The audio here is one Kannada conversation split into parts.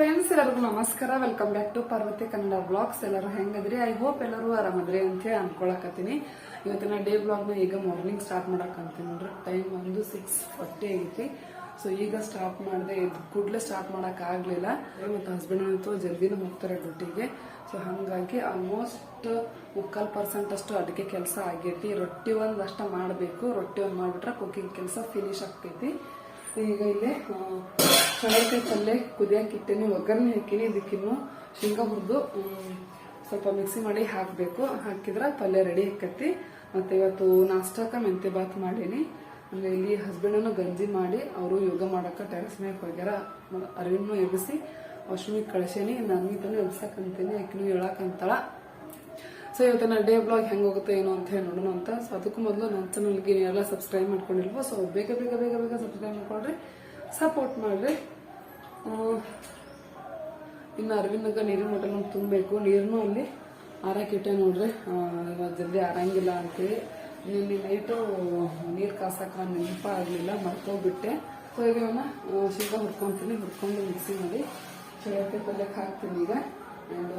ಫ್ರೆಂಡ್ಸ್ ಎಲ್ಲರಿಗೂ ನಮಸ್ಕಾರ. Welcome back to Parvati Kannada blogs ಎಲ್ಲರೂ ಹೆಂಗದ್ರಿ? ಐ ಹೋಪ್ ಎಲ್ಲರೂ ಆರಾಮದ್ರಿ ಅಂತ ಹೇಳಿ ಅನ್ಕೊಳಕತ್ತೀನಿ. ಇವತ್ತಿನ ಡೇ ಬ್ಲಾಗ್ನ ಈಗ ಮಾರ್ನಿಂಗ್ ಸ್ಟಾರ್ಟ್ ಮಾಡಕಂತೀನಿ ನೋಡ್ರಿ. ಟೈಮ್ ಒಂದು ಸಿಕ್ಸ್ ಫಾರ್ಟಿ ಆಗೈತಿ ಸೊ ಈಗ ಸ್ಟಾರ್ಟ್ ಮಾಡಿದೆ ಇದು ಕೂಡಲೇ ಸ್ಟಾರ್ಟ್ ಮಾಡೋಕ್ಕಾಗಲಿಲ್ಲ ಮತ್ತು ಹಸ್ಬೆಂಡ್ ಅಂತೂ ಜಲ್ದಿನೂ ಹೋಗ್ತಾರೆ ಡ್ಯೂಟಿಗೆ ಸೊ ಹಾಗಾಗಿ ಆಲ್ಮೋಸ್ಟ್ ಮುಕ್ಕಾಲ್ ಪರ್ಸೆಂಟ್ ಅಷ್ಟು ಅಡುಗೆ ಕೆಲಸ ಆಗೈತಿ. ರೊಟ್ಟಿ ಒಂದು ಅಷ್ಟ ಮಾಡಬೇಕು. ರೊಟ್ಟಿ ಒಂದು ಮಾಡಿಬಿಟ್ರೆ ಕುಕ್ಕಿಂಗ್ ಕೆಲಸ ಫಿನಿಶ್ ಆಗ್ತೈತಿ. ಈಗ ಇಲ್ಲಿ ಚಳಕಾಯಿ ಪಲ್ಯ ಕುದಿಯಕ್ಕೆ ಇಟ್ಟೀನಿ ಒಗ್ಗರಣೆ ಹಾಕಿನಿ, ಇದಕ್ಕಿನ್ನು ಶೇಂಗಾ ಹುರಿದು ಸ್ವಲ್ಪ ಮಿಕ್ಸಿ ಮಾಡಿ ಹಾಕಬೇಕು. ಹಾಕಿದ್ರೆ ಪಲ್ಯ ರೆಡಿ ಆಕತಿ. ಮತ್ತೆ ಇವತ್ತು ನಾಷ್ಟಕ್ಕೆ ಮೆಂತೆ ಬಾತ್ ಮಾಡೀನಿ. ಅಂದರೆ ಇಲ್ಲಿ ಹಸ್ಬೆಂಡನ್ನು ಗಂಜಿ ಮಾಡಿ ಅವರು ಯೋಗ ಮಾಡೋಕೆ ಟೆರೆಸ್ ಮೇಲೆ ಹೋಗ್ಯಾರ. ಅರಿವಿನೂ ಎಬ್ಬಿಸಿ ವಾಶ್ರೂಮಿಗೆ ಕಳಿಸೇನಿ ನಾನು ಎಬ್ಸಕ್ಕಂತೀನಿ ಆಕಿನೂ ಹೇಳಕ್ಕಂತಾಳ ಸೊ ಇವತ್ತಿನ ಡೇ ಬ್ಲಾಗ್ ಹೆಂಗ್ ಹೋಗುತ್ತೆ ಏನೋ ಅಂತ ಹೇಳಿ ನೋಡೋಣ ಅಂತ. ಸೊ ಅದಕ್ಕೂ ಮೊದಲು ನನ್ನ ಚಾನಲ್ಗೆ ಎಲ್ಲ ಸಬ್ಸ್ಕ್ರೈಬ್ ಮಾಡ್ಕೊಂಡಿಲ್ವೋ ಸೊ ಬೇಗ ಬೇಗ ಬೇಗ ಬೇಗ ಸಬ್ಸ್ಕ್ರೈಬ್ ಮಾಡ್ಕೊಳ್ರಿ. ಸಪೋರ್ಟ್ ಮಾಡ್ರಿ. ಇನ್ನು ಅರವಿಂದಾಗ ನೀರಿನ ಬಾಟಲ್ ತುಂಬಬೇಕು. ನೀರನ್ನು ಅಲ್ಲಿ ಆರಕ್ಕಿಟ್ಟೆ ನೋಡ್ರಿ. ಜಲ್ದಿ ಆರಂಗಿಲ್ಲ ಅಂತೇಳಿ. ನಿನ್ನೆ ನೈಟು ನೀರು ಕಾಸಕ್ಕೆ ನಾನು ನೆನಪ ಆಗಲಿಲ್ಲ ಮರ್ತೋಗ್ಬಿಟ್ಟೆ. ಆ, ಶೇಂಗಾ ಹುರ್ಕೊಂತೀನಿ. ಹುರ್ಕೊಂಡು ಮಿಕ್ಸಿ ಮಾಡಿ ಚಳಕ್ಕೆ ಪಲ್ಯಕ್ಕೆ ಹಾಕ್ತೀನಿ ಈಗ. ಆ್ಯಂಡ್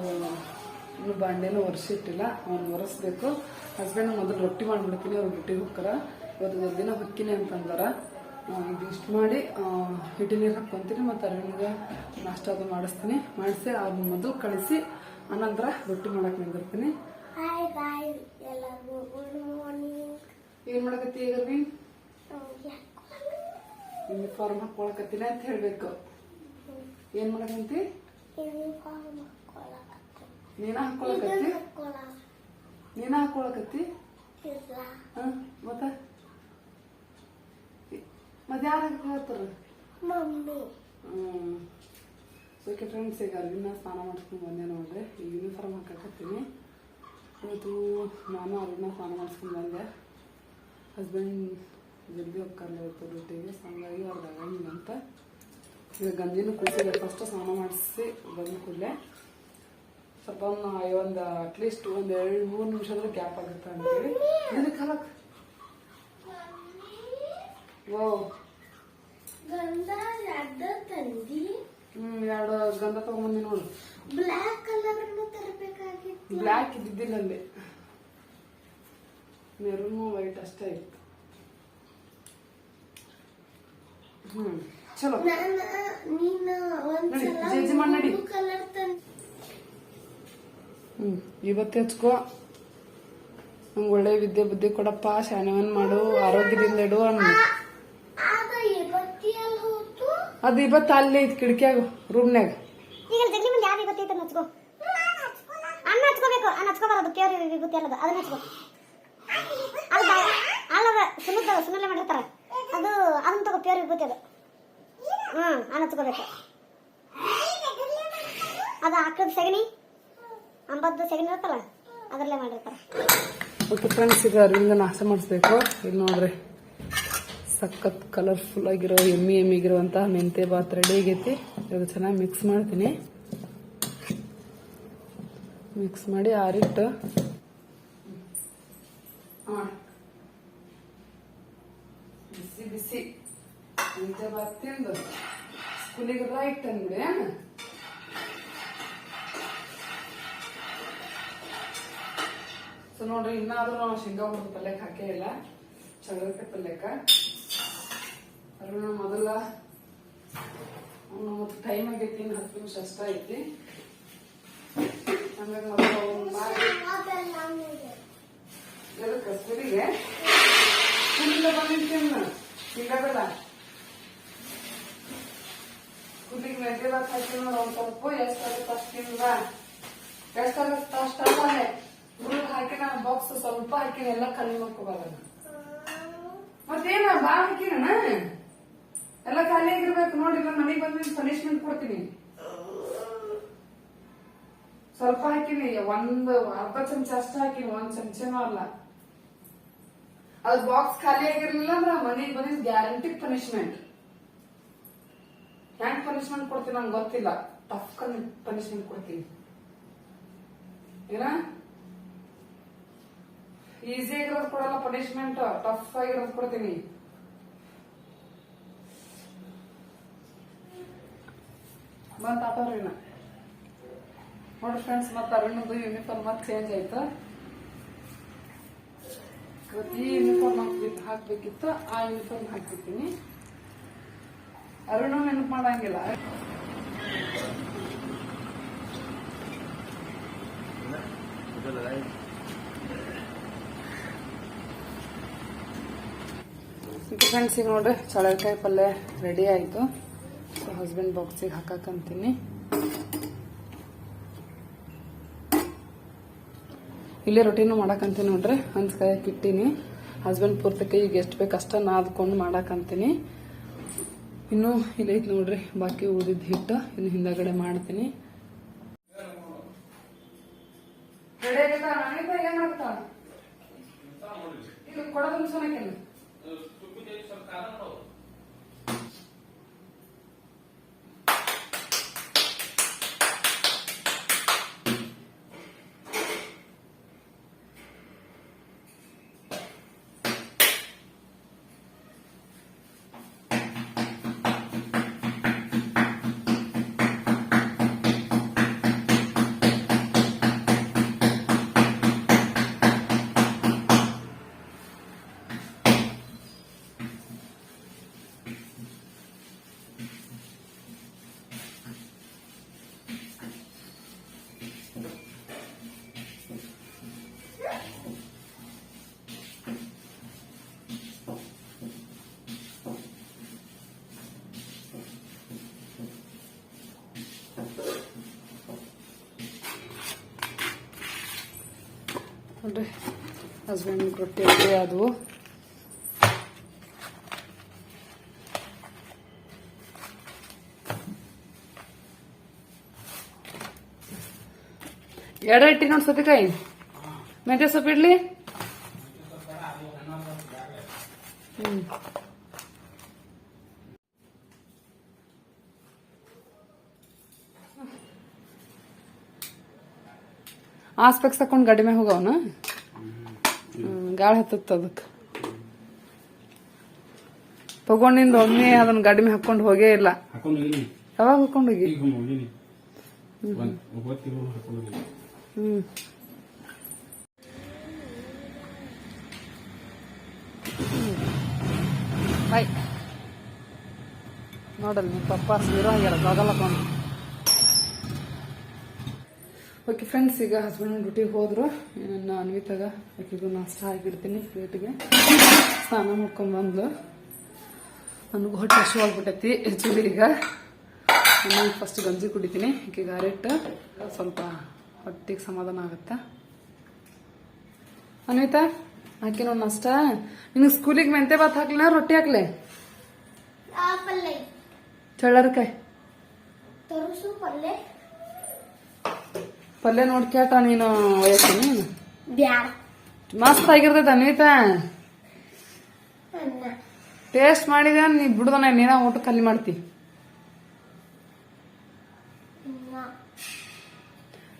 ಇನ್ನು ಬಾಂಡೆನೂ ಒರೆಸಿಟ್ಟಿಲ್ಲ. ಅವ್ನು ಒರೆಸ್ಬೇಕು. ಹಸ್ಬೆಂಡ್ ಮೊದಲು ರೊಟ್ಟಿ ಮಾಡಿಬಿಡ್ತೀನಿ. ಅವ್ರು ಡ್ಯೂಟಿಗೆ ಹುಕ್ಕರ. ಇವತ್ತು ದಿನ ಹುಕ್ಕಿನಿ ಅಂತಂದಾರ. ಇದು ಮಾಡಿ ಹಿಟ್ಟು ನೀರು ಹಾಕ್ಕೊಂತೀನಿ ಮತ್ತು ಅರವಿಂದ ನಾಷ್ಟ ಅದು ಮಾಡಿಸ್ತೀನಿ. ಮಾಡಿಸಿ ಅವ್ರ ಮೊದಲು ಕಳಿಸಿ ಆನಂತರ ರೊಟ್ಟಿ ಮಾಡಕ್ಕೆ ನಿಂದಿರ್ತೀನಿ ಏನು ಮಾಡಕತ್ತಿ ಈಗ ರೀ ಯೂನಿಫಾರ್ಮ್ ಹಾಕೊಳಕತ್ತೀನಿ ಅಂತ ಹೇಳ್ಬೇಕು. ಏನು ಮಾಡಕಂತಿ ನೀನ ಹಾಕೊಳಕತ್ತಿ ಹಾಕೊಳ ನೀನ ಹಾಕೊಳಕತ್ತಿ ಮತ್ತ? ಮತ್ತೆ ಯಾರು ಹೇಳ್ತಾರ? ಮಮ್ಮಿ. ಹ್ಮ್. ಓಕೆ ಫ್ರೆಂಡ್ಸ್ ಈಗ ಅಲ್ಲಿಂದ ಸ್ನಾನ ಮಾಡಿಸ್ಕೊಂಡು ಬಂದೆ ನೋಡ್ರಿ. ಈಗ ಯೂನಿಫಾರ್ಮ್ ಹಾಕಕತ್ತೀನಿ. ಇವತ್ತು ನಾನು ಅಲ್ಲಿಂದ ಸ್ನಾನ ಮಾಡಿಸ್ಕೊಂಡು ಬಂದೆ. ಹಸ್ಬೆಂಡ್ ಜಲ್ದಿ ಹೋಗ್ಕಲ್ಲ ಇವತ್ತು ಡ್ಯೂಟಿಗೆ ಹಂಗಾಗಿ ಆಗಂಗಿಲ್ಲ ಅಂತ. ಈಗ ಗಂಜಿನೂ ಕುಡಿಸಿದೆ. ಫಸ್ಟ್ ಸ್ನಾನ ಮಾಡಿಸಿ ಬಂದ ಕೂಡಲೇ. ಸ್ವಲ್ಪ ಒಂದು ಒಂದು ಅಟ್ಲೀಸ್ಟ್ ಒಂದು ಎರಡು ಮೂರು ನಿಮಿಷದ ಗ್ಯಾಪ್ ಆಗುತ್ತೆ ಅಂತೇಳಿ ಇದಕ್ಕೆ ಹಾಲಕ್ ಓ ಗಂಧ ಅಡ್ಡ ತಂದಿ ಹ್ಮ್ ಎರಡು ಗಂಧ ತಗೊಂಬಂದಿ ನೋಡು. ಬ್ಲ್ಯಾಕ್ ಕಲರ್ ಅನ್ನು ತರಬೇಕಾಗಿತ್ತು. ಬ್ಲ್ಯಾಕ್ ಇದ್ದಿದ್ದಿಲ್ಲ ಅಲ್ಲಿ ಮೆರೂನು ವೈಟ್ ಅಷ್ಟೇ ಇತ್ತು. ಹ್ಮ್ ಚಲೋ. ನಾನು ಮಾಡ್ ನಡಿ. ಕಲರ್ ತಂದಿ ಹ್ಮ್ ಇವತ್ತು ಹಚ್ಕೋ. ನಂಗೆ ಒಳ್ಳೆ ವಿದ್ಯೆ ಬುದ್ಧಿ ಕೊಡಪ್ಪ ಶಾನವನ್ ಮಾಡು ಆರೋಗ್ಯದಿಂದ ಇಡು ಅನ್ನ ಅದು ಇವತ್ತು ಅಲ್ಲೇ ಐತಿ ಕಿಟಕಿಯಾಗ ರೂಮ್ನ್ಯಾಗ ಈಗ ಜಗ್ಲಿ ಮುಂದೆ ಯಾರು ಗೊತ್ತೈತೆ ಹಚ್ಕೋ ಅನ್ನ ಹಚ್ಕೋಬೇಕು ಅನ್ನ ಹಚ್ಕೋಬಾರದು ಕೇವರಿ ವಿಭೂತಿ ಅಲ್ಲದ ಅದನ್ನ ಹಚ್ಕೋ. ಅದು ಬಾ- ಅಲ್ಲದ ಸುಣ್ಣದ ಸುಣ್ಣಲೆ ಮಾಡಿರ್ತಾರ. ಅದು ಅದನ್ನ ತಗೋ ಪ್ಯೂರ್ ವಿಭೂತಿ ಅದು. ಹ್ಮ್ ಅನ್ನ ಹಚ್ಕೋಬೇಕು. ಅದು ಆಕಳದ ಸಗಣಿ ಅಂಬದ್ದು ಸಗಣಿ ಇರುತ್ತಲ್ಲ ಅದರಲ್ಲೇ ಮಾಡಿರ್ತಾರೆ. ಓಕೆ ಫ್ರೆಂಡ್ಸ್ ಈಗ ನಾಶ ಮಾಡಿಸ್ಬೇಕು. ಇಲ್ಲಿ ನೋಡ್ರಿ. ಸಖತ್ ಕಲರ್ಫುಲ್ ಆಗಿರೋ ಎಮ್ಮಿ ಎಮ್ಮಿಗಿರುವಂತಹ ಮೆಂತೆ ಬಾತ್ ರೆಡಿ ಆಗೈತಿ. ಇದು ಚೆನ್ನಾಗಿ ಮಿಕ್ಸ್ ಮಾಡ್ತೀನಿ. ಮಿಕ್ಸ್ ಮಾಡಿ ಆರಿಟ್ಟು ಬಿಸಿ ಬಿಸಿ. ಮೆಂತೆ ಬಾತ್ ತಿಂದು ಸ್ಕೂಲಿಗೆ ರೈಟ್ ಅಂದ್ಬಿಡಿ ಸೊ ನೋಡ್ರಿ, ಇನ್ನಾದ್ರೂ ನಾವು ಶೇಂಗಾ ಹುಡುಗ ಪಲ್ಯಕ್ಕೆ ಹಾಕೇ ಇಲ್ಲ. ಚಳಕೆ ಪಲ್ಯಕ್ಕ. ಅದ್ರ ಮೊದಲ ಅವ್ನು ಮತ್ತೆ ಟೈಮ್ ಆಗೈತಿ, ಇನ್ನು ಹತ್ತು ನಿಮಿಷ ಅಷ್ಟ ಐತಿ. ಹಂಗಾಗಿ ಮೊದಲು ಅವ್ನ ಮಾಡಿ ಅದೆಲ್ಲ ಆಮೇಲೆ. ಎದಕ್ಕೆ ಸ್ಕೂಲಿಗೆ ಸ್ಕೂಲಿಂದ ಬಂದಿರ್ತೀನಿ ಶೇಂಗಾ ಬೆಲ್ಲ ಸ್ಕೂಲಿಗೆ ಮೆಂತೆ ಬಾತ್ ಹಾಕಿ ನೋಡಿ ಒಂದು ಸ್ವಲ್ಪ ಎಷ್ಟಾಗುತ್ತೆ ಅಷ್ಟು ತಿಂದ ಎಷ್ಟಾಗುತ್ತೆ ಅಷ್ಟು ಅಲ್ಲೇ ಹುಡುಗ ಹಾಕಿ ನಾನು ಬಾಕ್ಸ್ ಸ್ವಲ್ಪ ಹಾಕಿನ ಎಲ್ಲ ಖಾಲಿ ಮಾಡ್ಕೋಬಾರದು ಮತ್ತೇನ, ಬಾ ಹಾಕಿನ? ಎಲ್ಲ ಖಾಲಿ ಆಗಿರ್ಬೇಕು, ನೋಡಿ ನಾನು ಮನೆಗೆ ಬಂದ್ರೆ ಪನಿಷ್ಮೆಂಟ್ ಕೊಡ್ತೀನಿ. ಸ್ವಲ್ಪ ಹಾಕಿನಿ, ಒಂದು ಅರ್ಧ ಚಮಚ ಅಷ್ಟ ಹಾಕಿನಿ, ಒಂದ್ ಚಮಚನೂ ಅಲ್ಲ. ಅದ್ ಬಾಕ್ಸ್ ಖಾಲಿ ಆಗಿರ್ಲಿಲ್ಲ ಅಂದ್ರೆ ಮನೆಗೆ ಬಂದಿದ್ ಗ್ಯಾರಂಟಿ ಪನಿಷ್ಮೆಂಟ್ ಹ್ಯಾಂಗ್ ಪನಿಷ್ಮೆಂಟ್ ಕೊಡ್ತೀನಿ ನಂಗೆ ಗೊತ್ತಿಲ್ಲ. ಟಫ್ ಪನಿಷ್ಮೆಂಟ್ ಕೊಡ್ತೀನಿ. ಏನ? ಈಸಿ ಆಗಿರೋದು ಕೊಡಲ್ಲ ಪನಿಷ್ಮೆಂಟ್ ಟಫ್ ಆಗಿರೋದು ಕೊಡ್ತೀನಿ. ಬಂತ ಅರುಣ ನೋಡ್ರಿ ಫ್ರೆಂಡ್ಸ್ ಮತ್ತೆ ಅರುಣದು ಯೂನಿಫಾರ್ಮ್ ಮತ್ತೆ ಚೇಂಜ್ ಆಯ್ತು. ಪ್ರತಿ ಯೂನಿಫಾರ್ಮ್ ಹಾಕ್ಬೇಕು ಹಾಕ್ಬೇಕಿತ್ತು, ಆ ಯೂನಿಫಾರ್ಮ್ ಹಾಕ್ಬಿಡ್ತೀನಿ. ಅರುಣ ನೆನಪು ಮಾಡಂಗಿಲ್ಲ. ಫ್ರೆಂಡ್ಸ್ ನೋಡ್ರಿ ಚಳಕಾಯಿ ಪಲ್ಯ ರೆಡಿ ಆಯಿತು. ಹಸ್ಬೆಂಡ್ ಬಾಕ್ಸಿಗೆ ಹಾಕಕ್ಕಂತೀನಿ ಇಲ್ಲೇ ರೊಟ್ಟಿನೂ ಮಾಡಕ್ಕಂತೀನಿ ನೋಡ್ರಿ. ಒಂದು ಕೈಯಕ್ಕೆ ಇಟ್ಟೀನಿ. ಹಸ್ಬೆಂಡ್ ಪೂರ್ತಕ್ಕೆ ಈಗ ಎಷ್ಟು ಬೇಕು ಅಷ್ಟ ನಾದ್ಕೊಂಡು ಮಾಡಕ್ಕಂತೀನಿ ಇನ್ನು ಇಲ್ಲೈತೆ ನೋಡ್ರಿ ಬಾಕಿ ಉಳಿದಿದ್ದ ಹಿಟ್ಟು ಇನ್ನು ಹಿಂದಗಡೆ ಮಾಡ್ತೀನಿ. ಕೊಡೋದು ನೋಡ್ರಿ ಹಸ್ಬೆಂಡ್ ರೊಟ್ಟಿ ಆದವು ಎಡ ಇಟ್ಟಿ ನೋಡಿ ಸತಿಕಾಯಿ? ಮೆಂತ್ಯ ಸೊಪ್ಪು ಇಡ್ಲಿ ಹ್ಮ್ ಆ ಸ್ಪೆಕ್ಸ್ ತಕೊಂಡ್ ಗಾಡಿ ಮ್ಯಾಗ ಹೋಗವನ ಗಾಳಿ ಹತ್ತತ್ತ ಅದಕ್ಕೆ. ತಗೊಂಡಿಂದ ಒಮ್ಮೆ ಅದನ್ನ ಗಾಡಿ ಮೇಲೆ ಹಾಕೊಂಡು ಹೋಗೇ ಇಲ್ಲ. ಹಾಕೊಂಡು ಯಾವಾಗ ಹಾಕೊಂಡು ಹೋಗಿ? ಹ್ಮ್. ಬಾಯ್. ನೋಡಲ್ ನಿಮ್ಮ ಪಪ್ಪ ಸೀರೋ ಆಗ್ಯಾರ ಬಾಗಲಕೊಂಡು ಓಕೆ ಫ್ರೆಂಡ್ಸ್ ಈಗ ಹಸ್ಬೆಂಡ್ ಡ್ಯೂಟಿಗೆ ಹೋದ್ರು. ನನ್ನ ಅನ್ವಿತಾಗ ಆಕೆಗೂ ನಾಷ್ಟ ಹಾಕಿಡ್ತೀನಿ ಪ್ಲೇಟಿಗೆ ಸ್ನಾನ ಮಾಡ್ಕೊಂಡ್ ಬಂದ್ಲು. ನನಗೂ ಹೊಟ್ಟೆ ಹಸು ಆಗ್ಬಿಟ್ಟೈತಿ ಆ್ಯಕ್ಚುಲಿ ಈಗ. ನಾನು ಫಸ್ಟ್ ಗಂಜಿ ಕುಡಿತೀನಿ ಈಗ ಗಾರೆಟ್ಟು ಸ್ವಲ್ಪ ಹೊಟ್ಟಿಗೆ ಸಮಾಧಾನ ಆಗುತ್ತೆ? ಅನ್ವಿತಾ ಹಾಕಿ ನೋಡಿ ನಾಷ್ಟ? ನಿನಗೆ ಸ್ಕೂಲಿಗೆ ಮೆಂತೆ ಬಾತ್ ಹಾಕ್ಲಿನ ರೊಟ್ಟಿ ಹಾಕ್ಲೆ? ಚಳ್ಳರಕಾಯಿ ಪಲ್ಯ ನೋಡಿ ಕೇಟ ನೀನು ಬ್ಯಾಡ. ಮಸ್ತ್ ಆಗಿರ್ತೈತೆ ಅನ್ವಿತಾ ಟೇಸ್ಟ್ ಮಾಡಿದ ನೀ ಬಿಡುದನ ನೀನ ಊಟ ಕಲ್ಲಿ ಮಾಡ್ತಿ.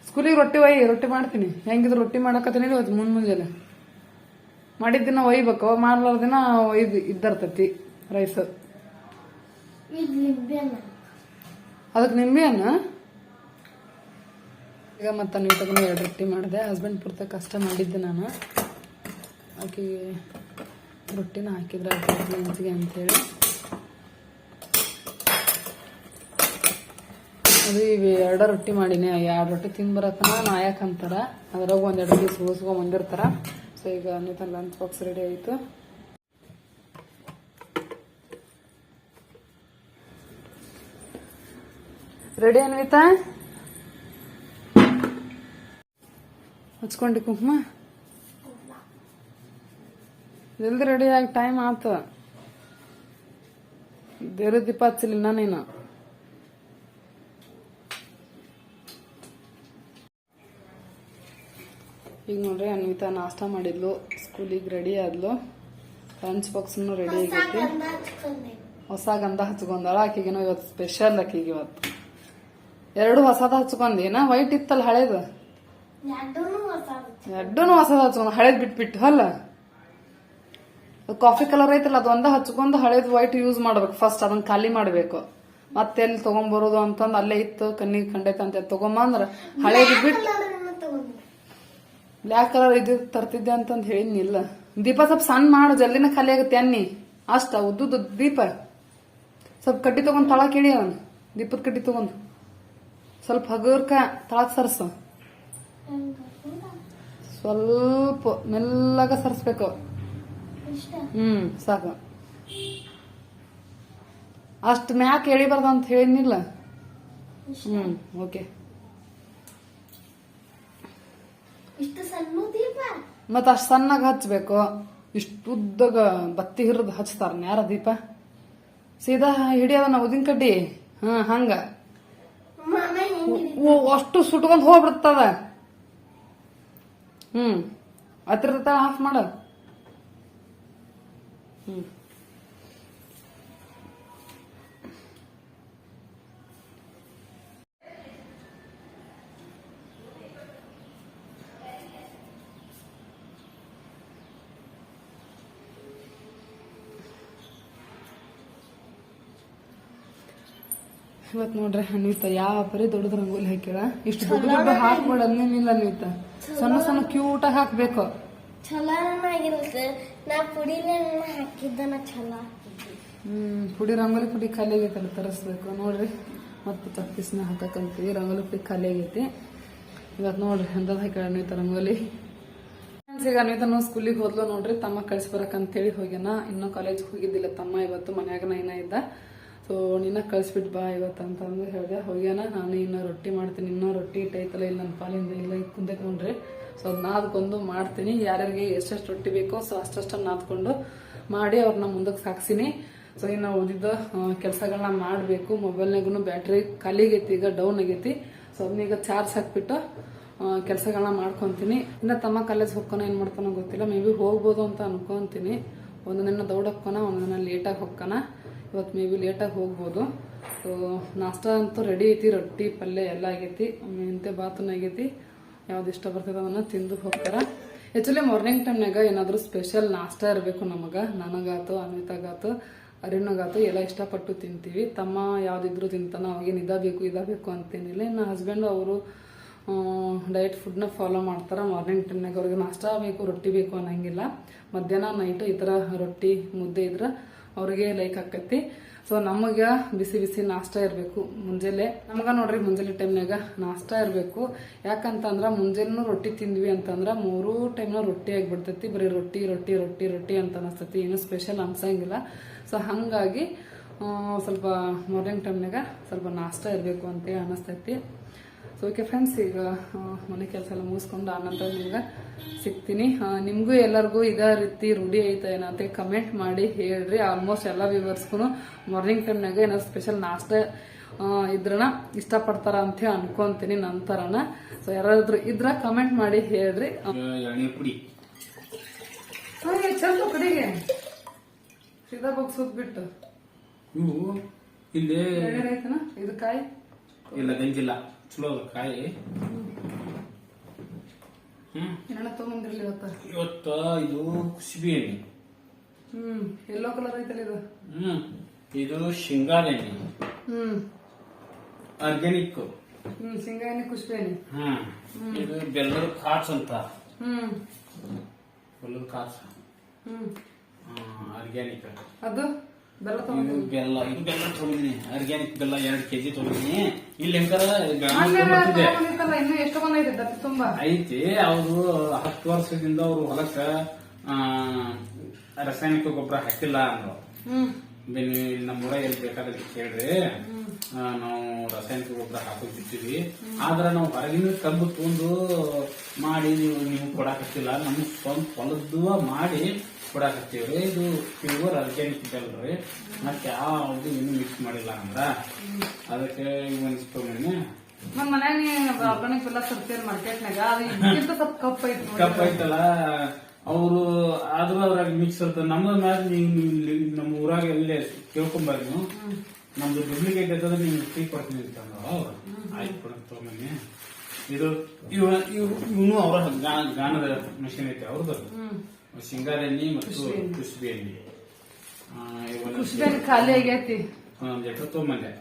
ಸ್ಕೂಲಿಗೆ ರೊಟ್ಟಿ ಒಯ್ಯಿ ರೊಟ್ಟಿ ಮಾಡ್ತೀನಿ. ಹೆಂಗಿದ್ರು ರೊಟ್ಟಿ ಮಾಡಕತ್ತೀನಿ ಇವತ್ತು ಮುಂದ್ ಮುಂಜಾನೆ. ಮಾಡಿದ ದಿನ ಒಯ್ಬೇಕು. ಮಾಡ್ಲಾರ ದಿನ ಒಯ್ದು ಇದ್ದರ್ತತಿ ರೈಸ್ ಅದಕ್ಕೆ ನಿಂಬೆ ಅನ್ನ ಈಗ ಮತ್ತೆ ನೀಟಾಗೂ ಎರಡು ರೊಟ್ಟಿ ಮಾಡಿದೆ. ಹಸ್ಬೆಂಡ್ ಪೂರ್ತಿ ಕಷ್ಟ ಮಾಡಿದ್ದೆ ನಾನು. ಆಕೆಗೆ ರೊಟ್ಟಿನ ಹಾಕಿದ್ರೆ ಲಂಚ್ಗೆ ಅಂತೇಳಿ. ಅದು ಇವು ಎರಡು ರೊಟ್ಟಿ ಮಾಡೀನಿ. ಎರಡು ರೊಟ್ಟಿ ತಿಂದು ಬರತನ ನಾಯಕ್ ಅಂತಾರ. ಅದ್ರಾಗ ಒಂದೆರಡು ಪೀಸ್ ಉಳಿಸ್ಕೊಂಡ್ ಬಂದಿರ್ತಾರ. ಸೊ ಈಗ ನೀತನ ಲಂಚ್ ಬಾಕ್ಸ್ ರೆಡಿ ಆಯಿತು. ರೆಡಿ ಅನ್ವಿತಾ? ಹಚ್ಕೊಂಡಿ ಕುಂಕುಮ. ಜಲ್ದಿ ರೆಡಿ ಆಗಿ ಟೈಮ್ ಆತ. ದೇವ್ರ ದೀಪ ಹಚ್ಚಲಿಲ್ಲ ನೀನು. ಈಗ ನೋಡ್ರಿ ಅನ್ವಿತಾ ನಾಷ್ಟ ಮಾಡಿದ್ಲು ಸ್ಕೂಲಿಗೆ ರೆಡಿ ಆದ್ಲು. ಲಂಚ್ ಬಾಕ್ಸ್ನು ರೆಡಿ ಆಗೈತಿ. ಹೊಸ ಗಂಧ ಹಚ್ಕೊಂಡಾಳ ಆಕಿಗೇನೋ ಇವತ್ತು ಸ್ಪೆಷಲ್ ಆಕಿಗೆ ಇವತ್ತು. ಎರಡು ಹೊಸದ ಹಚ್ಕೊಂಡೇನ ವೈಟ್ ಇತ್ತಲ್ಲ ಹಳೇದು? ಎರಡೂ ಹೊಸದು ಹಚ್ಕೊಂಡು ಹಳೇದ್ ಬಿಟ್ಬಿಟ್ಟು ಅಲ್ಲ? ಕಾಫಿ ಕಲರ್ ಐತಲ್ಲ ಅದೊಂದ ಹಚ್ಕೊಂಡು ಹಳೇದ್ ವೈಟ್ ಯೂಸ್ ಮಾಡ್ಬೇಕು. ಫಸ್ಟ್ ಅದನ್ನ ಖಾಲಿ ಮಾಡ್ಬೇಕು. ಮತ್ತೆ ಎಲ್ಲಿ ತಗೊಂಬರೋದು ಅಂತಂದ್ ಅಲ್ಲೇ ಇತ್ತು ಕಣ್ಣಿಗೆ ಕಂಡೈತೆ ಅಂತ ತಗೊಂಬಂದ್ರ ಹಳೇದು ಬಿಟ್ಟು ಬ್ಲ್ಯಾಕ್ ಕಲರ್ ಇದು ತರ್ತಿದ್ದೆ ಅಂತಂದ್ ಹೇಳಿದ್ನಿಲ್ಲ ದೀಪ ಸ್ವಲ್ಪ ಸಣ್ಣ ಮಾಡು ಜಲ್ದಿನ ಖಾಲಿ ಆಗುತ್ತೆ ಅನ್ನಿ. ಅಷ್ಟ ಉದ್ದುದು ದೀಪ. ಸ್ವಲ್ಪ ಕಟ್ಟಿ ತಗೊಂಡ್ ತಳ ಕೇಳಿ ಅವನು. ದೀಪದ ಕಟ್ಟಿ ತಗೊಂಡು. ಸ್ವಲ್ಪ ಹಗುರ್ಕ ತಳ ಸರ್ಸ. ಸ್ವಲ್ಪ ಮೆಲ್ಲಗ ಸರಿಸ್ಬೇಕು. ಹ್ಮ್ ಸಾಕು. ಅಷ್ಟ್ ಮ್ಯಾಕ್ ಎಳಿಬಾರ್ದು ಅಂತ ಹೇಳಿನಿಲ್ಲ ಹ್ಮ್ ಓಕೆ. ಮತ್ತ ಅಷ್ಟ್ ಸಣ್ಣಗ ಹಚ್ಬೇಕು. ಇಷ್ಟು ಉದ್ದಗ ಬತ್ತಿ ಹಿರಿದು ಹಚ್ತಾರ ನ್ಯಾರ ದೀಪ? ಸೀದಾ ಹಿಡಿಯದನ ಉದಿನ ಕಡ್ಡಿ? ಹಾ ಹಂಗ. ಅಷ್ಟು ಸುಟ್ಕೊಂಡ್ ಹೋಗ್ಬಿಡ್ತದ. ಹ್ಮ್. ಹತ್ತಿರದ ಆಫ್ ಮಾಡ. ಹ್ಮ್. ಇವತ್ ನೋಡ್ರಿ ಅನ್ವಿತ ಯಾವ ಪರಿ ದೊಡ್ಡದ ರಂಗೋಲಿ ಹಾಕ್ಯಾರ ಇಷ್ಟು ದೊಡ್ಡ ದೊಡ್ಡ ಹಾಕ್ಬೇಡ ಅನ್ನೇನಿಲ್ಲ ಅನ್ವಿತ. ಸಣ್ಣ ಸಣ್ಣ ಕ್ಯೂಟ್ ಹಾಕ್ಬೇಕು. ಚಲೋ ಆಗಿರುತ್ತೆ. ನಾ ಪುಡಿನೇ ಹಾಕಿದ್ದನ ಚಲೋ ಆಗ್ತಿದ್ವಿ ಹ್ಮ್ ಪುಡಿ ರಂಗೋಲಿ ಪುಡಿ ಖಾಲಿ ಆಗೈತಲ್ಲ ತರಿಸ್ಬೇಕು. ನೋಡ್ರಿ ಮತ್ತೆ ತಪ್ಪಿಸಿನ ಹಾಕಕ್ಕಂತೀವಿ ರಂಗೋಲಿ ಪುಡಿ ಖಾಲಿ ಆಗೈತಿ. ಇವತ್ ನೋಡ್ರಿ ಎಂತದ್ ಹಾಕ್ಯಾಳ ಅನ್ವಿತ ರಂಗೋಲಿ? ಈಗ ನಾವು ಸ್ಕೂಲಿಗೆ ಹೋದ್ಲು ನೋಡ್ರಿ ತಮ್ಮ ಕಳ್ಸಿ ಹೇಳಿ ಹೋಗ್ಯಾನ. ಇನ್ನೂ ಕಾಲೇಜ್ ಹೋಗಿದ್ದಿಲ್ಲ ತಮ್ಮ ಇವತ್ತು ಮನ್ಯಾಗ ನೈನ ಇದ್ದ. ಸೊ ನಿನ್ನ ಕಳ್ಸಿಬಿಟ್ ಬಾ ಇವತ್ತು ಅಂತಂದು ಹೇಳಿದೆ, ಹೋಗ್ಯಾನ, ನಾನು ಇನ್ನೂ ರೊಟ್ಟಿ ಮಾಡ್ತೀನಿ, ಇನ್ನೂ ರೊಟ್ಟಿ ಇಟ್ಟೈತಲ್ಲ ಇಲ್ಲ ನನ್ನ ಪಾಲಿಂದ ಇಲ್ಲ ನೋಡ್ರಿ ಸೊ ಅದು ನಾದ್ಕೊಂಡು ಮಾಡ್ತೀನಿ, ಯಾರ್ಯಾರಿಗೆ ಎಷ್ಟೆಷ್ಟು ರೊಟ್ಟಿ ಬೇಕೋ ಸೊ ಅಷ್ಟಷ್ಟು ನಾದ್ಕೊಂಡು ಮಾಡಿ ಅವ್ರನ್ನ ಮುಂದಕ್ಕೆ ಸಾಕ್ಸಿನಿ. ಸೊ ಇನ್ನು ಉಳಿದಿದ್ದ ಕೆಲಸಗಳನ್ನ ಮಾಡಬೇಕು ಮೊಬೈಲ್ನಾಗೂ ಬ್ಯಾಟ್ರಿ ಖಾಲಿಗೈತಿ, ಈಗ ಡೌನ್ ಆಗೈತಿ. ಸೊ ಅದನ್ನೀಗ ಚಾರ್ಜ್ ಹಾಕ್ಬಿಟ್ಟು ಕೆಲಸಗಳನ್ನ ಮಾಡ್ಕೊತೀನಿ. ಇನ್ನು ತಮ್ಮ ಕಾಲೇಜ್ ಹೋಗ್ಕೊನ, ಏನು ಮಾಡ್ತಾನೋ ಗೊತ್ತಿಲ್ಲ, ಮೇ ಬಿ ಹೋಗ್ಬೋದು ಅಂತ ಅನ್ಕೊಂತೀನಿ. ಒಂದು ನಿನ್ನ ದೌಡ್ ಹೋಗ್ಕೊನ ಒಂದು ದಿನ ಲೇಟಾಗಿ ಹೋಗ್ಕೊನ. ಇವತ್ತು ಮೇ ಬಿ ಲೇಟಾಗಿ ಹೋಗ್ಬೋದು. ಸೊ ನಾಷ್ಟ ಅಂತೂ ರೆಡಿ ಐತಿ, ರೊಟ್ಟಿ, ಪಲ್ಯ ಎಲ್ಲ ಆಗೈತಿ. ಮೆಂತೆ ಬಾತನ ಆಗೈತಿ. ಯಾವ್ದು ಇಷ್ಟ ಬರ್ತದೆ ಅದನ್ನು ತಿಂದು ಹೋಗ್ತಾರೆ. ಆ್ಯಕ್ಚುಲಿ ಮಾರ್ನಿಂಗ್ ಟೈಮ್ನಾಗ ಏನಾದರೂ ಸ್ಪೆಷಲ್ ನಾಷ್ಟ ಇರಬೇಕು ನಮಗೆ. ನನಗಾತು ಅನ್ವಿತಾಗಾತು ಅರುಣಗಾತು ಎಲ್ಲ ಇಷ್ಟಪಟ್ಟು ತಿಂತೀವಿ. ತಮ್ಮ ಯಾವ್ದಿದ್ರು ತಿಂತಾನ ಅವಾಗೇನು ಇದ ಬೇಕು ಇದ ಬೇಕು ಅಂತೇನಿಲ್ಲ. ಇನ್ನು ಹಸ್ಬೆಂಡ್ ಅವರು ಡಯಟ್ ಫುಡ್ನ ಫಾಲೋ ಮಾಡ್ತಾರೆ. ಮಾರ್ನಿಂಗ್ ಟೈಮ್ನಾಗ ಅವ್ರಿಗೆ ನಾಷ್ಟ ಬೇಕು, ರೊಟ್ಟಿ ಬೇಕು ಅನ್ನಂಗಿಲ್ಲ. ಮಧ್ಯಾಹ್ನ ನೈಟು ಈ ಥರ ರೊಟ್ಟಿ, ಮುದ್ದೆ ಇದ್ರೆ ಅವ್ರಿಗೆ ಲೈಕ್ ಆಕೈತಿ ಸೊ ನಮಗೆ ಬಿಸಿ ಬಿಸಿ ನಾಷ್ಟ ಇರಬೇಕು ಮುಂಜಾನೆ. ನಮಗ ನೋಡ್ರಿ ಮುಂಜಾನೆ ಟೈಮ್ನಾಗ ನಾಷ್ಟ ಇರಬೇಕು. ಯಾಕಂತಂದ್ರ ಮುಂಜಾನೆ ರೊಟ್ಟಿ ತಿಂದ್ವಿ ಅಂತಂದ್ರ ಮೂರು ಟೈಮ್ನ ರೊಟ್ಟಿ ಆಗಿಬಿಡ್ತೈತಿ. ಬರೀ ರೊಟ್ಟಿ ರೊಟ್ಟಿ ರೊಟ್ಟಿ ರೊಟ್ಟಿ ಅಂತ ಅನಿಸ್ತೈತಿ. ಏನು ಸ್ಪೆಷಲ್ ಅನ್ಸಂಗಿಲ್ಲ. ಸೊ ಹಂಗಾಗಿ ಸ್ವಲ್ಪ ಮಾರ್ನಿಂಗ್ ಟೈಮ್ನಾಗ ಸ್ವಲ್ಪ ನಾಷ್ಟ ಇರಬೇಕು ಅಂತೇಳಿ ಅನಿಸ್ತೈತಿ. ಸೊ ಓಕೆ ಫ್ರೆಂಡ್ಸ್ ಈಗ ಮನೆ ಕೆಲಸ ಎಲ್ಲ ಮುಗಿಸ್ಕೊಂಡು ಆನಂತರ ನಿಮ್ಗೆ ಸಿಗ್ತೀನಿ. ನಿಮಗೂ ಎಲ್ಲರಿಗೂ ಇದೇ ರೀತಿ ರೂಢಿ ಐತೆ ಏನಂತ ಕಮೆಂಟ್ ಮಾಡಿ ಹೇಳ್ರಿ. ಆಲ್ಮೋಸ್ಟ್ ಎಲ್ಲ ವ್ಯೂವರ್ಸ್ಗೂ ಮಾರ್ನಿಂಗ್ ಟೈಮ್ನಾಗ ಏನಾದ್ರು ಸ್ಪೆಷಲ್ ನಾಷ್ಟ ಇದ್ರನ ಇಷ್ಟಪಡ್ತಾರ ಅಂತ ಅನ್ಕೊಂತೀನಿ ನಂತರನ ಸೊ ಯಾರಾದ್ರೂ ಇದ್ರ ಕಮೆಂಟ್ ಮಾಡಿ ಹೇಳ್ರಿ. ಚಂದ ಕಡೆಗೆ ಸೀದಾ ಇಲ್ಲಿ ಇದು ಕಾಯಿ? ಇಲ್ಲ ಗಂಜಿಲ್ಲ ಚಲೋ ಅದ ಕಾಯಿ. ಹ್ಮ್. ಏನ ತಗೊಂಡಿರ್ಲಿ ಇವತ್ತ? ಇವತ್ತ ಇದು ಕುಸುಬಿ ಎಣ್ಣೆ ಹ್ಮ್. ಎಲ್ಲೋ ಕಲರ್ ಐತಲ್ಲ ಇದು? ಹ್ಮ್. ಇದು ಶೇಂಗಾದ ಎಣ್ಣೆ ಹ್ಮ್. ಆರ್ಗ್ಯಾನಿಕ್ ಹ್ಮ್ ಶೇಂಗಾ ಎಣ್ಣೆ ಕುಷ್ಬೆ ಎಣ್ಣೆ ಹ್ಮ್. ಇದು ಬೆಲ್ಲದ ಕಾಟ್ಸ್ ಅಂತ. ಹ್ಮ್. ಬೆಲ್ಲದ ಕಾಟ್ಸ್ ಹ್ಮ್. ಆರ್ಗ್ಯಾನಿಕ್ ಅದು? ಇದು ಬೆಲ್ಲ ಇದು ಬೆಲ್ಲ ತಗೊಂಡಿನಿ ಆರ್ಗ್ಯಾನಿಕ್ ಬೆಲ್ಲ ಎರಡ್ ಕೆಜಿ ತಗೊಂಡಿನಿ ಇಲ್ಲಿ ಹೆಂಗಾರ ಐತಿ ಅವರು ಹತ್ತು ವರ್ಷದಿಂದ ಅವ್ರು ಹೊಲಕ್ಕ ರಾಸಾಯನಿಕ ಗೊಬ್ಬರ ಹಾಕಿಲ್ಲ ಅಂದ್ರು. ಬೆನ್ನಿ ನಮ್ಮ ಊರ ಎಲ್ಲಿ ಬೇಕಾದ್ರೆ ಕೇಳ್ರಿ. ನಾವು ರಾಸಾಯನಿಕ ಗೊಬ್ಬರ ಹಾಕೋಕ್ ಬಿಟ್ಟಿವಿ ಆದ್ರ ನಾವು ಹೊರಗಿನ ಕಬ್ಬು ತೂಂದು ಮಾಡಿ ನೀವು ನೀವು ಕೊಡಾಕತ್ತಿಲ್ಲ ನಮ್ಗೆ ಸ್ವಂತ ಹೊಲದ್ದು ಮಾಡಿ ಕೊಡಾಕತ್ತೀವ್ರಿ ಇದು ಪ್ಯೂರ್ ಆರ್ಗ್ಯಾನಿಕ್ ರೀ. ಮತ್ತೆ ಯಾವ್ದು ಇನ್ನೂ ಮಿಕ್ಸ್ ಮಾಡಿಲ್ಲ ಅಂದ್ರ ಅದಕ್ಕೆ ಒಂದ್ ಸ್ಪೂನ್ ನಮ್ಮ ಮನ್ಯಾಗ ಆರ್ಗಾನಿಕ್ ಬೆಲ್ಲ ತರ್ತೀರಿ ಮಾರ್ಕೆಟ್ನಾಗ ಅದು ಇದಕ್ಕಿಂತ ಸ್ವಲ್ಪ ಕಪ್ ಐತಿ. ಕಪ್ ಐತಲ್ಲ. ಅವರು ಆದ್ರೂ ಅವ್ರಾಗ ಮಿಕ್ಸ್ ಇರ್ತದೆ ನಮ್ಮ ಮ್ಯಾಲ ನೀವು ನಮ್ಮ ಊರಾಗ ಎಲ್ಲೇ ಕೇಳ್ಕೊಂಬರ್ರಿ ನೀವು ನಮ್ದು ಡೂಪ್ಲಿಕೇಟ್ ಐತದ ನೀವು ಫ್ರೀ ಕೊಡ್ತೀನಿ ಅಂತಂದ್ರ ಅವ್ರು. ಆಯ್ತು ಕೊಡಂತ ತಗೊಂಬನ್ನಿ ಇದು ಇವ ಇವ್ ಇವನು ಅವರ ಗಾನದ ಮಷಿನ್ ಐತೆ ಅವ್ರದ್ದು ಎಣ್ಣೆ ಮತ್ತು ಕುಸುಬಿ ಎಣ್ಣೆ ಎಣ್ಣೆ ಖಾಲಿ ಆಗೈತಿ. ಒಂದ್ ಎಕರೆ ತೊಗೊಂಬಂದೆ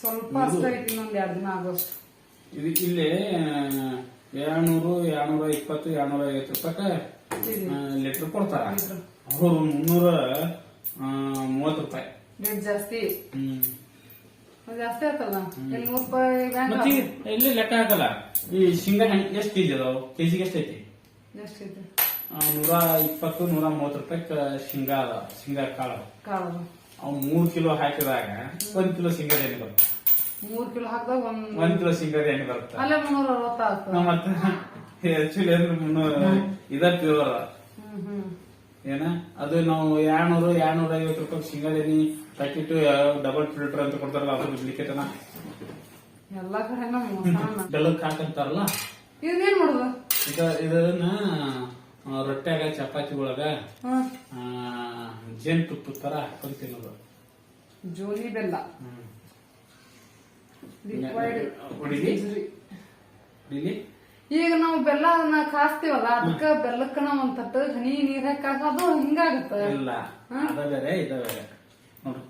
ಸ್ವಲ್ಪ ಅಷ್ಟ ಐತಿ ಇನ್ನೊಂದ್ ಎರಡ್ ದಿನ ಆಗೋಷ್ಟು. ಇದು ಇಲ್ಲಿ ಎರಡ್ನೂರು ಎರಡ್ನೂರ ಇಪ್ಪತ್ತು ಎರಡ್ನೂರ ಐವತ್ತು ರೂಪಾಯಿ ಲೀಟರ್ ಕೊಡ್ತಾರ. ಅವರು ಮುನ್ನೂರ ಮೂವತ್ತು ರೂಪಾಯಿ. ರೇಟ್ ಜಾಸ್ತಿ. ಜಾಸ್ತಿ ಆಗ್ತದ ಇಲ್ಲಿ ನೂರ್ ರೂಪಾಯಿ ಬ್ಯಾಂಕ್ ಮತ್ತೆ ಇಲ್ಲಿ ಲೆಕ್ಕ ಹಾಕಲ್ಲ. ಈ ಶೇಂಗಾ ಎಷ್ಟು ಕೆಜಿ ಅದಾವ? ಕೆಜಿಗೆ ಎಷ್ಟೈತಿ ಎಷ್ಟೈತಿ ನೂರ ಇಪ್ಪತ್ತು ನೂರ ಮೂವತ್ತು ರೂಪಾಯಿ ಶೇಂಗಾ ಅದ ಶೇಂಗಾ ಕಾಳು ಅವ್ ಮೂರ್ ಕಿಲೋ ಹಾಕಿದಾಗ ಒಂದ್ ಕಿಲೋ ಶೇಂಗಾದ ಎಣ್ಣೆ ಬರುತ್ತೆ. ಮೂರ್ ಕಿಲೋ ಹಾಕಿದಾಗ ಒಂದ್ ಒಂದ್ ಕಿಲೋ ಶೇಂಗಾದ ಎಣ್ಣೆ ಬರುತ್ತೆ. ಅಲ್ಲೇ ಮುನ್ನೂರ ಮತ್ತೆ ಆಕ್ಚುಲಿ ಅಂದ್ರೆ ಮುನ್ನೂರ ಇದ ಪ್ಯೂರ್ ಏನ? ಅದು ನಾವು ಎರಡ್ನೂರು ಎರಡ್ನೂರ ಐವತ್ತು ರೂಪಾಯಿ ಶೇಂಗಾದ ಎಣ್ಣೆ ಪ್ಯಾಕೆಟ್ ಡಬಲ್ ಫಿಲ್ಟರ್ ಅಂತ ಕೊಡ್ತಾರಲ್ಲ ಅದ್ರ ಬಿಡ್ಲಿಕ್ಕೆ ಎಲ್ಲಾ ಕಡೆ ಬೆಲ್ಲಕ್ ಹಾಕಂತಾರಲ್ಲ? ಇದನ್ನೇನ್ ಮಾಡುದು? ಇದ ಇದನ್ನ ಆ, ರೊಟ್ಯಾಗ ಚಪಾತಿ ಒಳಗ ಜೇನ್ ತುಪ್ಪ ತರ ಹಾಕೊಂಡ್ ತಿನ್ನೋದು ಜೋಲಿ ಬೆಲ್ಲ. ಈಗ ನಾವು ಬೆಲ್ಲ ಅದನ್ನ ಕಾಸ್ತೀವಲ್ಲ ಅದಕ್ಕ ಬೆಲ್ಲಕ್ಕ ನಾವ್ ಒಂದ್ ತಟ್ಟ ಹನಿ ನೀರ್ ಹಾಕಾಕದು ಹಿಂಗಾಗತ್ತ. ಇಲ್ಲ ಅದ ಬೇರೆ ಇದ ಬೇರೆ. ನೋಡು.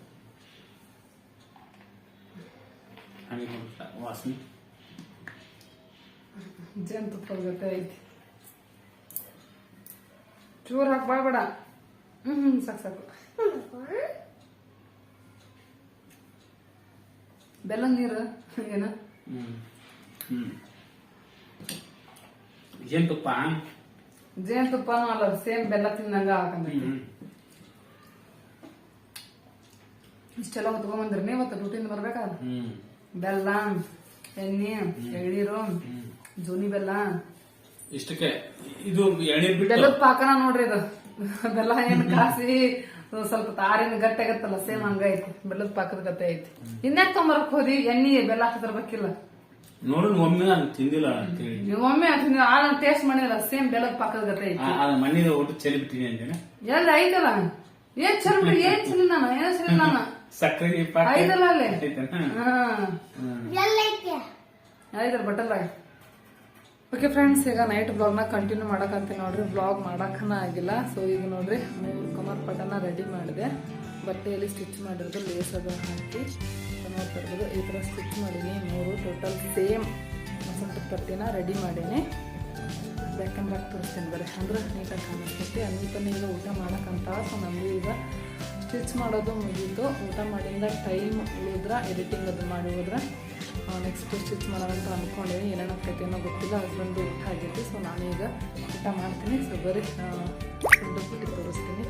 ಹಂಗೆ ವಾಸನೆ. ಜೇನುತುಪ್ಪದ ಜೊತೆ ಐತಿ. ಚೂರ್ ಹಾಕ್ ಬಾಳ್ಬೇಡ. ಹ್ಮ್ ಸಾಕು ಸಾಕು. ಬೆಲ್ಲ ನೀರು ಏನ? ಜೇನುತುಪ್ಪ? ಜೇನುತುಪ್ಪನೂ ಅಲ್ಲ ಸೇಮ್ ಬೆಲ್ಲ ತಿನ್ನಂಗ ಹಾಕಂದ ಹ್ಮ್ ಇಷ್ಟೆಲ್ಲ ಹೊತ್ಕೊಂಬಂದ್ರಿ ಇವತ್ತು ಡ್ಯೂಟಿಯಿಂದ ಬರ್ಬೇಕಾದ ಹ್ಮ್. ಬೆಲ್ಲ ಎಣ್ಣೆ ಎಳ್ನೀರು ಜೋನಿ ಬೆಲ್ಲ ಇಷ್ಟಕ್ಕೆ ಇದು ಬಿಟ್ಟು ಬೆಲ್ಲದ ಪಾಕನ ನೋಡ್ರಿ ಇದು. ಬೆಲ್ಲ ಏನ್ ಕಾಸಿ ಸ್ವಲ್ಪ ತಾರಿನ ಗಟ್ಟಿ ಆಗತ್ತಲ್ಲ ಸೇಮ್ ಹಂಗ ಐತಿ. ಬೆಲ್ಲದ ಪಾಕದ ಗತ್ತೆ ಐತಿ. ಇನ್ನೇ ತೊಂಬರಕ್ ಹೋದಿ ಎಣ್ಣಿ ಬೆಲ್ಲ ಹಾಕಿರ್ಬೇಕಿಲ್ಲ ನೋಡು ಒಮ್ಮೆ ನಾನು ತಿಂದಿಲ್ಲ ಅಂತೇಳಿ ಒಮ್ಮೆ ಆ ಟೇಸ್ಟ್ ಮಾಡಿಲ್ಲ ಸೇಮ್ ಬೆಲ್ಲದ ಪಾಕದ ಗತ್ತೆ ಐತಿ. ಮಣ್ಣಿನ ಒಟ್ಟು ಚೆಲ್ಲಿ ಬಿಟ್ಟಿನಿ ಅಂತೇನೆ ಎಲ್ಲ ಐತಲ್ಲ? ಏನ್ ಚೆಲ್ ಬಿಡಿ ಏನ್ ಚಲಿ ನಾನು ಏನ್ ಚಲಿ ನಾನು. ಸಕ್ಕರೆ ಪಾಕ ಐತಲ್ಲ ಅಲ್ಲಿ? ಹಾ. ಆಯ್ತಲ್ಲ ಬಟಲ್ದಾಗ ಓಕೆ ಫ್ರೆಂಡ್ಸ್ ಈಗ ನೈಟ್ ಬ್ಲಾಗ್ನ ಕಂಟಿನ್ಯೂ ಮಾಡೋಕ್ಕಂತ ನೋಡ್ರಿ ಬ್ಲಾಗ್ ಮಾಡಕ್ಕನ ಆಗಿಲ್ಲ. ಸೊ ಈಗ ನೋಡ್ರಿ ಮೂರು ಕುಮಾರ್ ಪಟನ ರೆಡಿ ಮಾಡಿದೆ. ಬಟ್ಟೆಯಲ್ಲಿ ಸ್ಟಿಚ್ ಮಾಡಿರೋದು ಲೇಸ್ ಅದು ಹಾಕಿ ನೋಡ್ತಿರ್ಬೋದು ಈ ಥರ ಸ್ಟಿಚ್ ಮಾಡೀನಿ ಮೂರು ಟೋಟಲ್ ಸೇಮ್ ಮಸಂತ ಪಟ್ಟಿನ ರೆಡಿ ಮಾಡೀನಿ. ಬ್ಯಾಕ್ ತೋರಿಸ್ತೀನಿ ಬರೀ ಅಂದ್ರೆ ನೀಟಾಗಿ ಕಾಣಿಸ್ತೈತಿ. ಅನಂತನೇ ಈಗ ಊಟ ಮಾಡೋಕ್ಕಂತ ಸೊ ನಮಗೆ ಈಗ ಸ್ಟಿಚ್ ಮಾಡೋದು ಮುಗೀತು. ಊಟ ಮಾಡಿಂದ ಟೈಮ್ ಉಳಿದ್ರ ಎಡಿಟಿಂಗ್ ಅದು ಮಾಡಿ ಹೋದ್ರೆ. ನೆಕ್ಸ್ಟ್ ಸ್ಟಿಚ್ ಮಾಡೋಣ ಅಂತ ಅಂದ್ಕೊಂಡೀನಿ ಏನೇನು ಆಗ್ತೈತೆ ಅನ್ನೋ ಗೊತ್ತಿಲ್ಲ ಹಸ್ಬೆಂಡು ಊಟ ಆಗೈತಿ ಸೊ ನಾನೀಗ ಊಟ ಮಾಡ್ತೀನಿ. ಸೊ ಬರೀ ಸೊಂಟದ ಪಟ್ಟಿ ತೋರಿಸ್ತೀನಿ.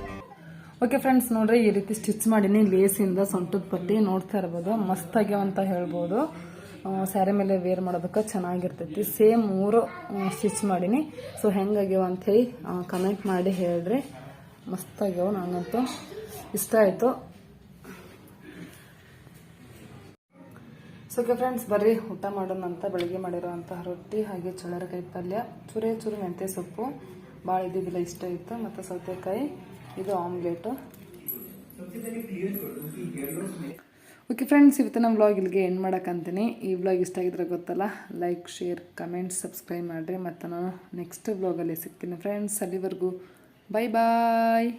ಓಕೆ ಫ್ರೆಂಡ್ಸ್ ನೋಡ್ರಿ, ಈ ರೀತಿ ಸ್ಟಿಚ್ ಮಾಡೀನಿ. ಲೇಸಿಂದ ಸೊಂಟದ ಪಟ್ಟಿ ನೋಡ್ತಾ ಇರ್ಬೋದು. ಮಸ್ತ್ ಆಗ್ಯಾವ ಅಂತ ಹೇಳ್ಬೋದು. ಸ್ಯಾರಿ ಮೇಲೆ ವೇರ್ ಮಾಡೋದಕ್ಕೆ ಚೆನ್ನಾಗಿರ್ತೈತಿ. ಸೇಮ್ ಮೂರು ಸ್ಟಿಚ್ ಮಾಡೀನಿ. ಸೊ ಹೆಂಗಾಗ್ಯಾವ ಅಂಥೇಳಿ ಕಮೆಂಟ್ ಮಾಡಿ ಹೇಳ್ರಿ. ಮಸ್ತಾಗ್ಯಾವ ನನಗಂತೂ ಇಷ್ಟ ಆಯಿತು. ಓಕೆ ಫ್ರೆಂಡ್ಸ್ ಬರ್ರಿ, ಊಟ ಮಾಡೋಣ ಅಂತ, ಬೆಳಗ್ಗೆ ಮಾಡಿರೋವಂಥ ರೊಟ್ಟಿ ಹಾಗೆ ಚಳ್ಳರಕಾಯಿ ಪಲ್ಯ, ಚೂರೇ ಚೂರು ಮೆಂತ್ಯ ಸೊಪ್ಪು ಭಾಳ ಇದ್ದಿದ್ದಿಲ್ಲ, ಇಷ್ಟ ಇತ್ತು ಮತ್ತು ಸೌತೆಕಾಯಿ, ಇದು ಆಮ್ಲೆಟು ಓಕೆ ಫ್ರೆಂಡ್ಸ್ ಇವತ್ತು ನಮ್ಮ ಬ್ಲಾಗ್ ಇಲ್ಲಿಗೆ ಎಂಡ್ ಮಾಡೋಕ್ಕಂತೀನಿ ಈ ಬ್ಲಾಗ್ ಇಷ್ಟ ಆಗಿದ್ರೆ ಗೊತ್ತಲ್ಲ ಲೈಕ್ ಶೇರ್ ಕಮೆಂಟ್ ಸಬ್ಸ್ಕ್ರೈಬ್ ಮಾಡಿರಿ. ಮತ್ತು ನಾನು ನೆಕ್ಸ್ಟ್ ಬ್ಲಾಗಲ್ಲಿ ಸಿಗ್ತೀನಿ ಫ್ರೆಂಡ್ಸ್ ಅಲ್ಲಿವರೆಗೂ ಬೈ ಬಾಯ್